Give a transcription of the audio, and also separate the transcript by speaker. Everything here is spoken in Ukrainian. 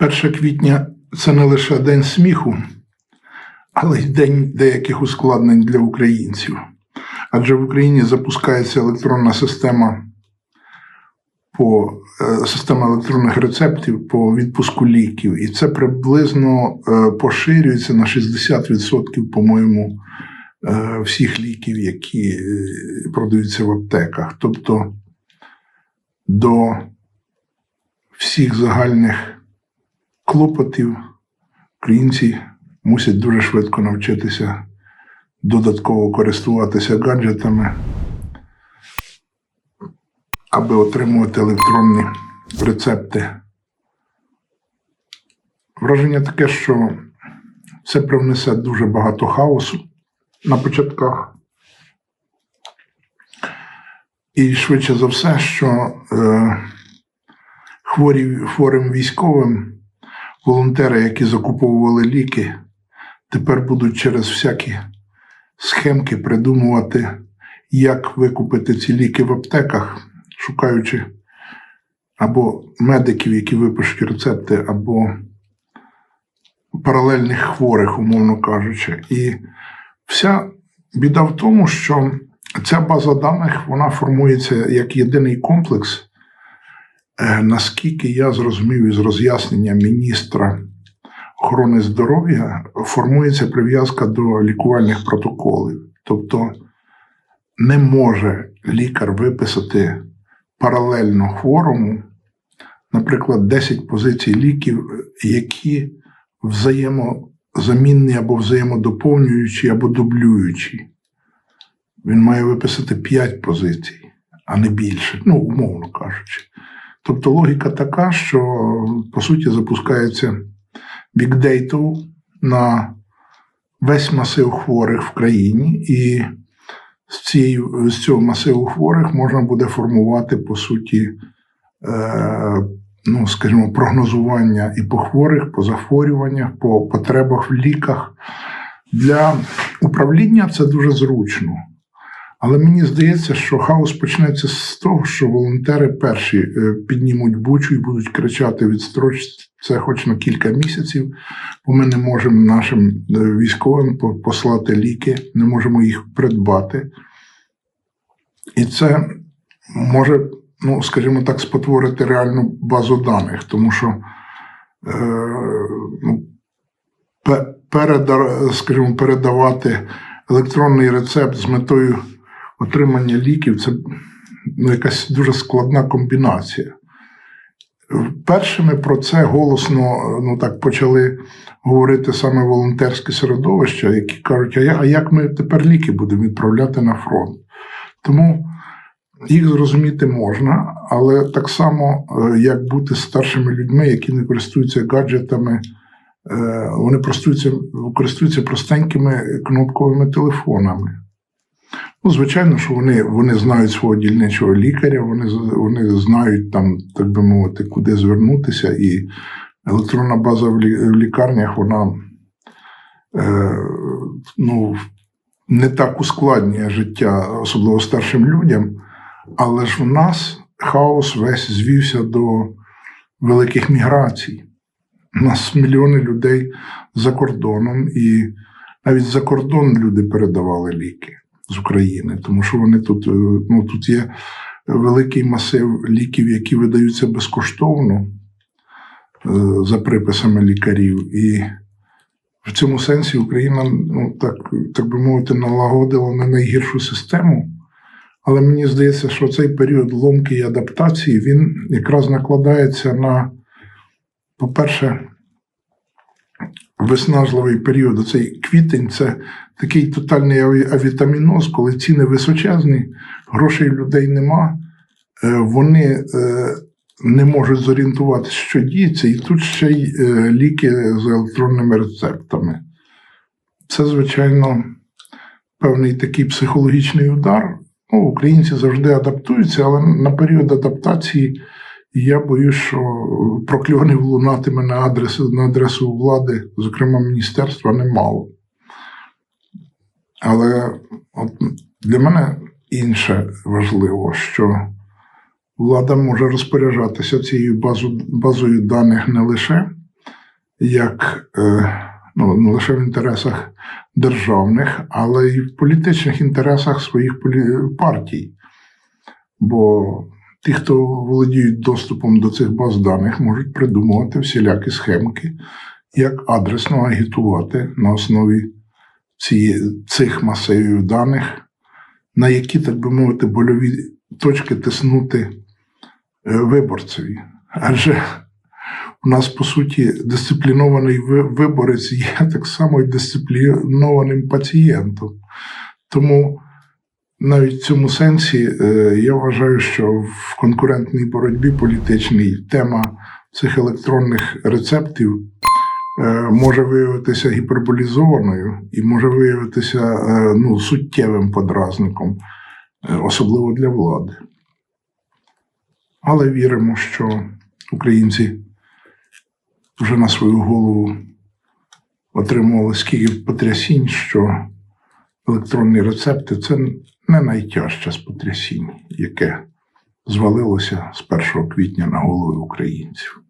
Speaker 1: 1 квітня це не лише день сміху, але й день деяких ускладнень для українців. Адже в Україні запускається електронна система по е, система електронних рецептів по відпуску ліків, і це приблизно е, поширюється на 60%, по-моєму, е, всіх ліків, які продаються в аптеках. Тобто до всіх загальних клопотів українці мусять дуже швидко навчитися додатково користуватися гаджетами, аби отримувати електронні рецепти. Враження таке, що це привнесе дуже багато хаосу на початках. І швидше за все, що е, хворі, хворим військовим волонтери, які закуповували ліки, тепер будуть через всякі схемки придумувати, як викупити ці ліки в аптеках, шукаючи або медиків, які випишуть рецепти, або паралельних хворих, умовно кажучи. І вся біда в тому, що ця база даних вона формується як єдиний комплекс. Е, Наскільки я зрозумів із роз'яснення міністра охорони здоров'я, формується прив'язка до лікувальних протоколів. Тобто не може лікар виписати паралельно хворому, наприклад, 10 позицій ліків, які взаємозамінні або взаємодоповнюючі, або дублюючі. Він має виписати 5 позицій, а не більше, ну, умовно кажучи. Тобто логіка така, що по суті запускається бікдейту на весь масив хворих в країні, і з, цієї, з цього масиву хворих можна буде формувати по суті, е, ну, скажімо, прогнозування і по хворих, по захворюваннях, по потребах в ліках. Для управління це дуже зручно. Але мені здається, що хаос почнеться з того, що волонтери перші е, піднімуть бучу і будуть кричати відстроч це хоч на кілька місяців, бо ми не можемо нашим е, військовим послати ліки, не можемо їх придбати. І це може, ну, скажімо так, спотворити реальну базу даних, тому що е, ну, пе- переда- скажімо, передавати електронний рецепт з метою отримання ліків це ну, якась дуже складна комбінація. Першими про це голосно ну, так, почали говорити саме волонтерське середовище, які кажуть, а я- а як ми тепер ліки будемо відправляти на фронт? Тому їх зрозуміти можна, але так само, е, як бути старшими людьми, які не користуються гаджетами, е, вони користуються, користуються простенькими кнопковими телефонами. Ну, звичайно, що вони, вони знають свого дільничого лікаря, вони, вони знають там, так би мовити, куди звернутися, і електронна база в, лікарнях, вона е, ну, не так ускладнює життя, особливо старшим людям, але ж в нас хаос весь звівся до великих міграцій. У нас мільйони людей за кордоном, і навіть за кордон люди передавали ліки з України, тому що вони тут, е, ну, тут є великий масив ліків, які видаються безкоштовно е, за приписами лікарів. І в цьому сенсі Україна, ну так, так би мовити, налагодила не найгіршу систему. Але мені здається, що цей період ломки і адаптації він якраз накладається на, по-перше, виснажливий період. Цей квітень це такий тотальний аві- авітаміноз, коли ціни височезні, грошей людей нема, е, вони е, не можуть зорієнтуватися, що діється, і тут ще й е, ліки з електронними рецептами. Це, звичайно, певний такий психологічний удар. Ну, українці завжди адаптуються, але на період адаптації я боюсь, що прокльонів лунатиме на адресу, на адресу влади, зокрема міністерства, немало. Але от для мене інше важливо, що влада може розпоряджатися цією базу, базою даних не лише як е, ну, не лише в інтересах державних, але й в політичних інтересах своїх партій. Бо ті, хто володіють доступом до цих баз даних, можуть придумувати всілякі схемки, як адресно агітувати на основі ці, цих масивів даних, на які, так би мовити, больові точки тиснути е, виборцеві. Адже у нас, по суті, дисциплінований виборець є так само і дисциплінованим пацієнтом. Тому навіть в цьому сенсі е, я вважаю, що в конкурентній боротьбі політичній тема цих електронних рецептів е, може виявитися гіперболізованою і може виявитися е, ну, суттєвим подразником, особливо для влади. Але віримо, що українці вже на свою голову отримували скільки потрясінь, що електронні рецепти це не найтяжче з потрясінь, яке звалилося з 1 квітня на голови українців.